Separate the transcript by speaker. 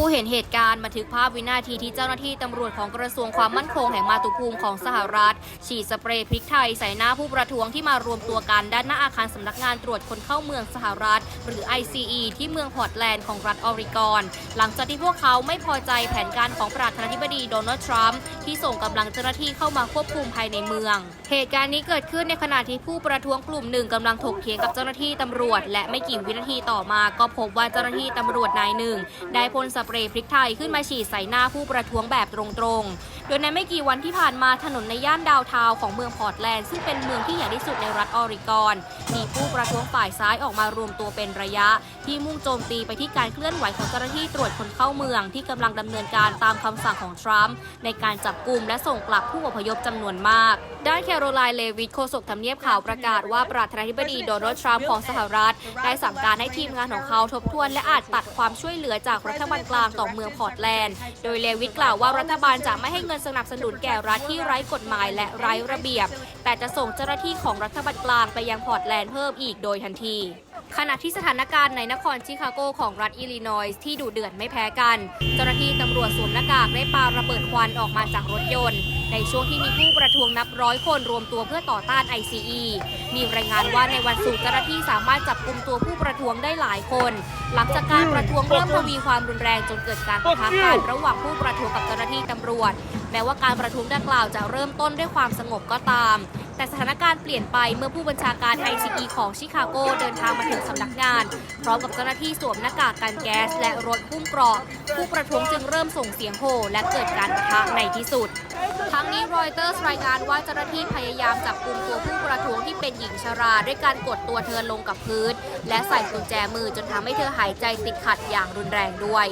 Speaker 1: ผู้เห็นเหตุการณ์บันทึกภาพวินาทีที่เจ้าหน้าที่ตำรวจของกระทรวงความมั่นคงแห่งมาตุภูมิของสหรัฐ ฉีดสเปรย์พริกไทยใส่หน้าผู้ประท้วงที่มารวมตัวกันด้านหน้าอาคารสำนักงานตรวจคนเข้าเมืองสหรัฐ หรือ ICE ที่เมืองพอร์ตแลนด์ของรัฐออริกอน หลังจากที่พวกเขาไม่พอใจแผนการของประธานาธิบดีโดนัลด์ทรัมป์ที่ส่งกำลังเจ้าหน้าที่เข้ามาควบคุมภายในเมือง เหตุการณ์นี้เกิดขึ้นในขณะที่ผู้ประท้วงกลุ่มหนึ่งกำลังถกเถียงกับเจ้าหน้าที่ตำรวจ และไม่กี่วินาทีต่อมาก็พบว่าเจ้าหน้าที่ตำรวจนายหนึ่งได้พ่นสเปรย์พริกไทยขึ้นมาฉีดใส่หน้าผู้ประท้วงแบบตรงๆ โดยในไม่กี่วันที่ผ่านมาถนนในย่านดาวเทาวของเมืองพอร์ตแลนด์ ซึ่งเป็นเมืองที่ใหญ่ที่สุดในรัฐออริกอน มีผู้ประท้วงฝ่ายซ้ายออกมารวมตัวเป็นระยะ ที่มุ่งโจมตีไปที่การเคลื่อนไหวของเจ้าหน้าที่ตรวจคนเข้าเมืองที่กำลังดำเนินการตามคำสั่งของทรัมป์ในการจับกลุ่มและส่งกลับผู้อพยพจำนวนมาก ด้านแคโรไลน์เลวิทโฆษกทำเนียบข่าวประกาศว่าประธานาธิบดีโดนัลด์ทรัมป์ของสหรัฐ ได้สั่งการให้ทีมงานของเขาทบทวน และอาจตัดความช่วยเหลือจากรัฐบาลกลางต่อเมืองพอร์ตแลนด์ โดยเลวิทกล่าวว่ารัฐบาลจะไม่ให้เงินสนับสนุนแก่รัฐที่ไร้กฎหมายและไร้ระเบียบ แต่จะส่งเจ้าหน้าที่ของรัฐบาลกลางไปยังพอร์ตแลนด์เพิ่มอีกโดยทันที ขณะที่สถานการณ์ในนครชิคาโกของรัฐอิลลินอยส์ที่ดุเดือดไม่แพ้กัน เจ้าหน้าที่ตำรวจสวมหน้ากากได้ปาระเบิดควันออกมาจากรถยนต์ ในช่วงที่มีผู้ประท้วงนับร้อยคนรวมตัวเพื่อต่อต้าน ICE มีรายงานว่าในวันศุกร์เจ้าหน้าที่สามารถจับกลุ่มตัวผู้ประท้วงได้หลายคน หลังจากการประท้วงเริ่มทวีความรุนแรงจนเกิดการปะทะกันระหว่างผู้ประท้วงกับเจ้า ที่ตำรวจ แม้ว่าการประท้วงดังกล่าวจะเริ่มต้นด้วยความสงบก็ตาม แต่สถานการณ์เปลี่ยนไปเมื่อผู้บัญชาการ ICE ของชิคาโกเดินทางมาถึงสำนักงาน พร้อมกับเจ้าหน้าที่สวมหน้ากากกันแก๊ส และรถหุ้มเกราะผู้ประท้วงจึงเริ่มส่งเสียงโห่และเกิดการปะทะในที่สุดทั้งนี้รอยเตอร์สรายงานว่าเจ้าหน้าที่พยายามจับกลุ่มตัวผู้ประท้วงที่เป็นหญิงชรา ด้วยการกดตัวเธอลงกับพื้น และใส่กุญแจมือจนทำให้เธอหายใจติดขัดอย่างรุนแรงด้วย